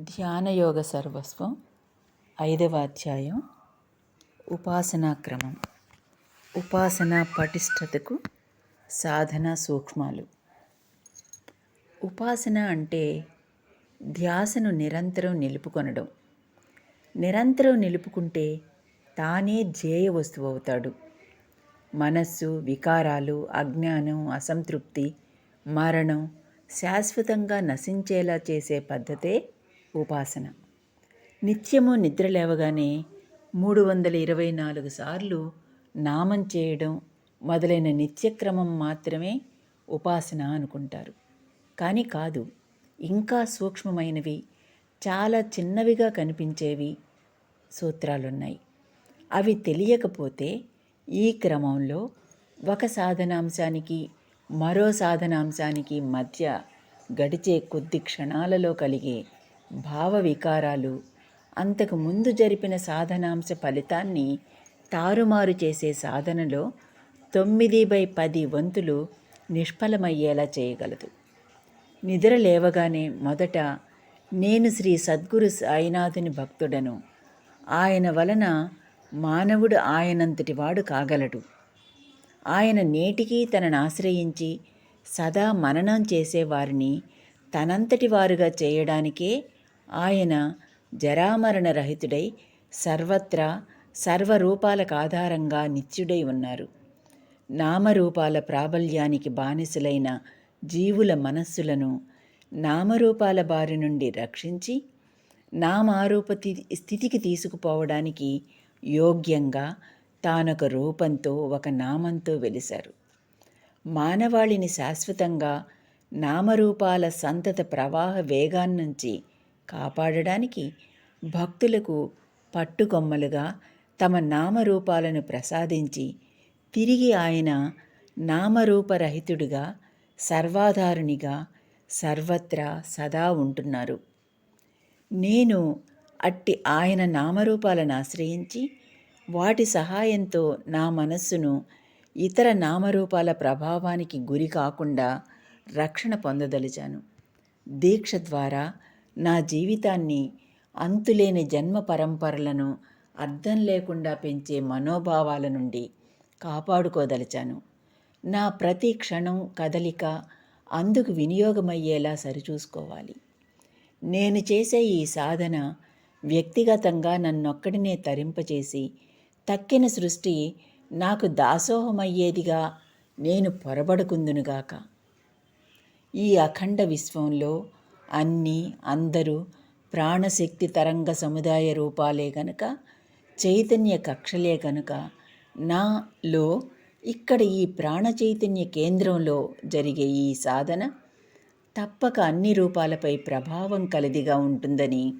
ధ్యానయోగ సర్వస్వం ఐదవ అధ్యాయం ఉపాసనా క్రమం. ఉపాసన పటిష్టతకు సాధన సూక్ష్మాలు. ఉపాసన అంటే ధ్యాసను నిరంతరం నిలుపుకొనడం. నిరంతరం నిలుపుకుంటే తానే ధ్యేయ వస్తువు అవుతాడు. మనస్సు వికారాలు అజ్ఞానం అసంతృప్తి మరణం శాశ్వతంగా నశించేలా చేసే పద్ధతే ఉపాసన. నిత్యము నిద్ర లేవగానే మూడు వందల ఇరవై నాలుగు సార్లు నామం చేయడం మొదలైన నిత్యక్రమం మాత్రమే ఉపాసన అనుకుంటారు. కానీ కాదు ఇంకా సూక్ష్మమైనవి చాలా చిన్నవిగా కనిపించేవి సూత్రాలున్నాయి. అవి తెలియకపోతే ఈ క్రమంలో ఒక సాధనాంశానికి మరో సాధనాంశానికి మధ్య గడిచే కొద్ది క్షణాలలో కలిగే భావ వికారాలు అంతకు ముందు జరిపిన సాధనాంశ ఫలితాన్ని తారుమారు చేసే సాధనలో తొమ్మిది బై పది వంతులు నిష్ఫలమయ్యేలా చేయగలదు. నిద్ర లేవగానే మొదట నేను శ్రీ సద్గురు సాయినాథుని భక్తుడను. ఆయన వలన మానవుడు ఆయనంతటి వాడు కాగలడు. ఆయన నేటికి తనను ఆశ్రయించి సదా మననం చేసేవారిని తనంతటి వారుగా చేయడానికే ఆయన జరామరణ రహితుడై సర్వత్రా సర్వరూపాలకు ఆధారంగా నిత్యుడై ఉన్నారు. నామరూపాల ప్రాబల్యానికి బానిసలైన జీవుల మనస్సులను నామరూపాల బారి నుండి రక్షించి నామారూప స్థితికి తీసుకుపోవడానికి యోగ్యంగా తానొక రూపంతో ఒక నామంతో వెలిశారు. మానవాళిని శాశ్వతంగా నామరూపాల సంతత ప్రవాహ వేగాన్నించి కాపాడడానికి భక్తులకు పట్టుకొమ్మలుగా తమ నామరూపాలను ప్రసాదించి తిరిగి ఆయన నామరూపరహితుడిగా సర్వాధారునిగా సర్వత్రా సదా ఉంటున్నారు. నేను అట్టి ఆయన నామరూపాలను ఆశ్రయించి వాటి సహాయంతో నా మనస్సును ఇతర నామరూపాల ప్రభావానికి గురి కాకుండా రక్షణ పొందదలిచాను. దీక్ష ద్వారా నా జీవితాన్ని అంతులేని జన్మ పరంపరలను అర్థం లేకుండా పెంచే మనోభావాల నుండి కాపాడుకోదలిచాను. నా ప్రతి క్షణం కదలిక అందుకు వినియోగమయ్యేలా సరిచూసుకోవాలి. నేను చేసే ఈ సాధన వ్యక్తిగతంగా నన్నొక్కడినే తరింపచేసి తక్కిన సృష్టి నాకు దాసోహమయ్యేదిగా నేను పొరబడుకుందునుగాక. ఈ అఖండ విశ్వంలో అన్నీ అందరూ ప్రాణశక్తి తరంగ సముదాయ రూపాలే గనుక చైతన్య కక్షలే కనుక నాలో ఇక్కడ ఈ ప్రాణ చైతన్య కేంద్రంలో జరిగే ఈ సాధన తప్పక అన్ని రూపాలపై ప్రభావం కలిదిగా ఉంటుందని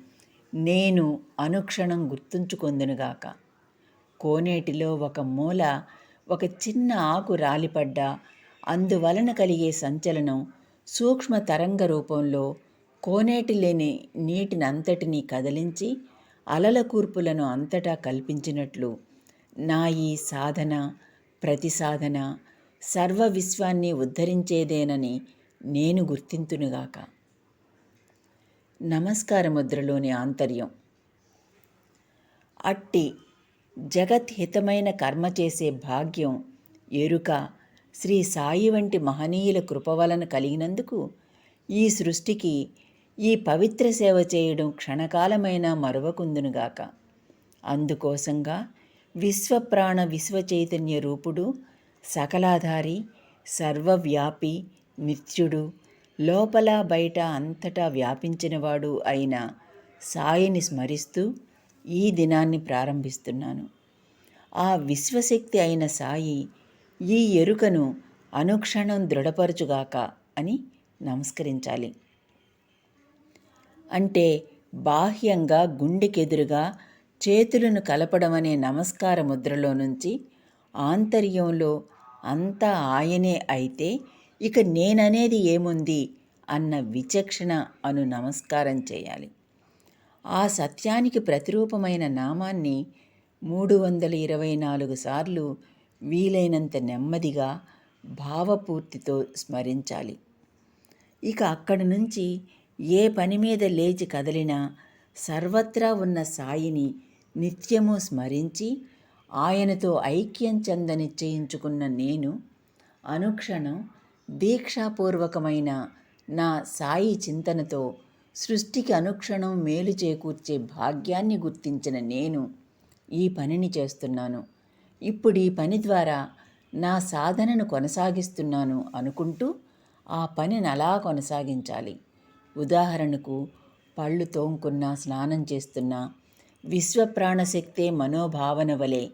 నేను అనుక్షణం గుర్తుంచుకొందునుగాక. కోనేటిలో ఒక మూల ఒక చిన్న ఆకు రాలిపడ్డా అందువలన కలిగే సంచలనం సూక్ష్మ తరంగ రూపంలో కోనేటి లేని నీటినంతటినీ కదిలించి అలల కూర్పులను అంతటా కల్పించినట్లు నా ఈ సాధన ప్రతి సాధన సర్వ విశ్వాన్ని ఉద్ధరించేదేనని నేను గుర్తింతునుగాక. నమస్కార ముద్రలోని ఆంతర్యం. అట్టి జగత్హితమైన కర్మ చేసే భాగ్యం ఎరుక శ్రీ సాయి వంటి మహనీయుల కృప వలన కలిగినందుకు ఈ సృష్టికి ఈ పవిత్ర సేవ చేయడం క్షణకాలమైన మరవకుందునుగాక. అందుకోసంగా విశ్వప్రాణ విశ్వచైతన్య రూపుడు సకలాధారి సర్వవ్యాపి నిత్యుడు లోపల బయట అంతటా వ్యాపించినవాడు అయిన సాయిని స్మరిస్తూ ఈ దినాన్ని ప్రారంభిస్తున్నాను. ఆ విశ్వశక్తి అయిన సాయి ఈ ఎరుకను అనుక్షణం దృఢపరచుగాక అని నమస్కరించాలి. అంటే బాహ్యంగా గుండెకెదురుగా చేతులను కలపడం అనే నమస్కార ముద్రలో నుంచి ఆంతర్యంలో అంతా ఆయనే అయితే ఇక నేననేది ఏముంది అన్న విచక్షణ అను నమస్కారం చేయాలి. ఆ సత్యానికి ప్రతిరూపమైన నామాన్ని మూడు వందల ఇరవై నాలుగు సార్లు వీలైనంత నెమ్మదిగా భావపూర్తితో స్మరించాలి. ఇక అక్కడి నుంచి ఏ పని మీద లేచి కదిలినా సర్వత్రా ఉన్న సాయిని నిత్యము స్మరించి ఆయనతో ఐక్యం చెంద నిశ్చయించుకున్న నేను అనుక్షణం దీక్షాపూర్వకమైన నా సాయి చింతనతో సృష్టికి అనుక్షణం మేలు చేకూర్చే భాగ్యాన్ని గుర్తించిన నేను ఈ పనిని చేస్తున్నాను. ఇప్పుడు ఈ పని ద్వారా నా సాధనను కొనసాగిస్తున్నాను అనుకుంటూ ఆ పనిని అలా కొనసాగించాలి. ఉదాహరణకు పళ్ళు తోముకున్నా స్నానం చేస్తున్నా విశ్వప్రాణశక్తే మనోభావన వలె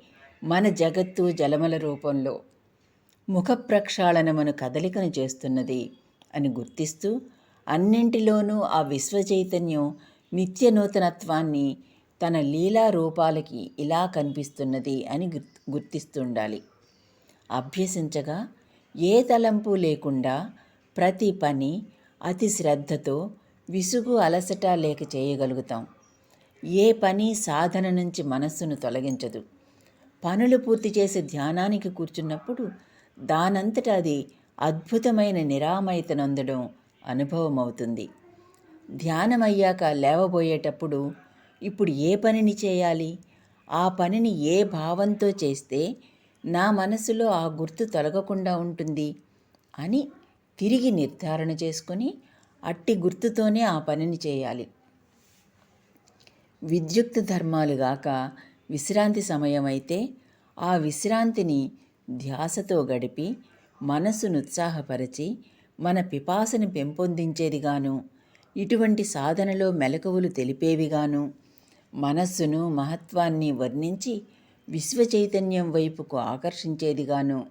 మన జగత్తు జలమల రూపంలో ముఖ ప్రక్షాళనమును కదలికను చేస్తున్నది అని గుర్తిస్తూ అన్నింటిలోనూ ఆ విశ్వచైతన్యం నిత్య నూతనత్వాన్ని తన లీలా రూపాలకి ఇలా కనిపిస్తున్నది అని గుర్తిస్తుండాలి. అభ్యసించగా ఏ తలంపు లేకుండా ప్రతి పని అతి శ్రద్ధతో విసుగు అలసట లేక చేయగలుగుతాం. ఏ పని సాధన నుంచి మనస్సును తొలగించదు. పనులు పూర్తి చేసే ధ్యానానికి కూర్చున్నప్పుడు దానంతట అది అద్భుతమైన నిరామయతనందడం అనుభవం అవుతుంది ధ్యానం అయ్యాక లేవబోయేటప్పుడు ఇప్పుడు ఏ పనిని చేయాలి? ఆ పనిని ఏ భావంతో చేస్తే నా మనసులో ఆ గుర్తు తొలగకుండా ఉంటుంది అని తిరిగి నిర్ధారణ చేసుకొని అట్టి గుర్తుతోనే ఆ పనిని చేయాలి. విద్యుక్త ధర్మాలు గాక విశ్రాంతి సమయం అయితే ఆ విశ్రాంతిని ధ్యాసతో గడిపి మనస్సును ఉత్సాహపరిచి మన పిపాసను పెంపొందించేదిగాను ఇటువంటి సాధనలో మెలకువలు తెలిపేవిగాను మనస్సును మహత్వాన్ని వర్ణించి విశ్వచైతన్యం వైపుకు ఆకర్షించేదిగాను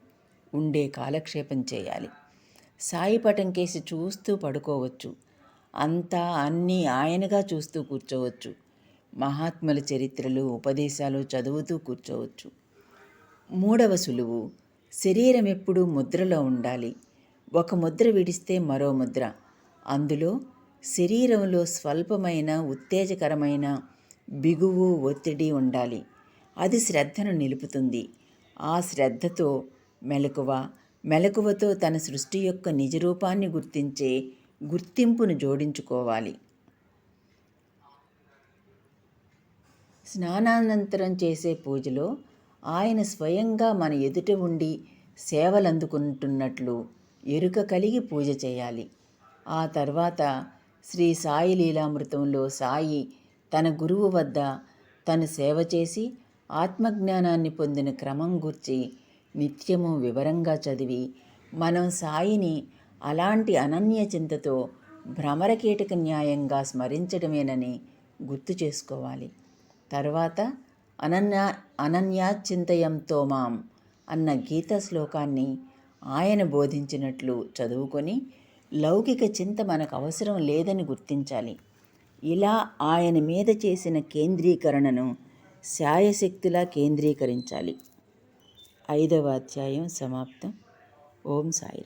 ఉండే కాలక్షేపం చేయాలి. సాయిపటం కేసి చూస్తూ పడుకోవచ్చు. అంతా అన్నీ ఆయనగా చూస్తూ కూర్చోవచ్చు. మహాత్ముల చరిత్రలు ఉపదేశాలు చదువుతూ కూర్చోవచ్చు. మూడవ సులువు శరీరం ఎప్పుడూ ముద్రలో ఉండాలి. ఒక ముద్ర విడిస్తే మరో ముద్ర. అందులో శరీరంలో స్వల్పమైన ఉత్తేజకరమైన బిగువు ఒత్తిడి ఉండాలి. అది శ్రద్ధను నిలుపుతుంది. ఆ శ్రద్ధతో మెలకువ మెలకువతో తన సృష్టి యొక్క నిజరూపాన్ని గుర్తించే గుర్తింపును జోడించుకోవాలి. స్నానానంతరం చేసే పూజలో ఆయన స్వయంగా మన ఎదుట ఉండి సేవలందుకుంటున్నట్లు ఎరుక కలిగి పూజ చేయాలి. ఆ తర్వాత శ్రీ సాయి లీలామృతంలో సాయి తన గురువు వద్ద తను సేవ చేసి ఆత్మజ్ఞానాన్ని పొందిన క్రమం గుర్చి నిత్యము వివరంగా చదివి మనం సాయిని అలాంటి అనన్య చింతతో భ్రమరకీటక న్యాయంగా స్మరించడమేనని గుర్తు చేసుకోవాలి. తర్వాత అనన్య అనన్యాచింతయంతో మాం అన్న గీత శ్లోకాన్ని ఆయన బోధించినట్లు చదువుకొని లౌకిక చింత మనకు అవసరం లేదని గుర్తించాలి. ఇలా ఆయన మీద చేసిన కేంద్రీకరణను శాయశక్తిలా కేంద్రీకరించాలి. ఐదవ అధ్యాయం సమాప్తం. ఓం సాయిరామ్.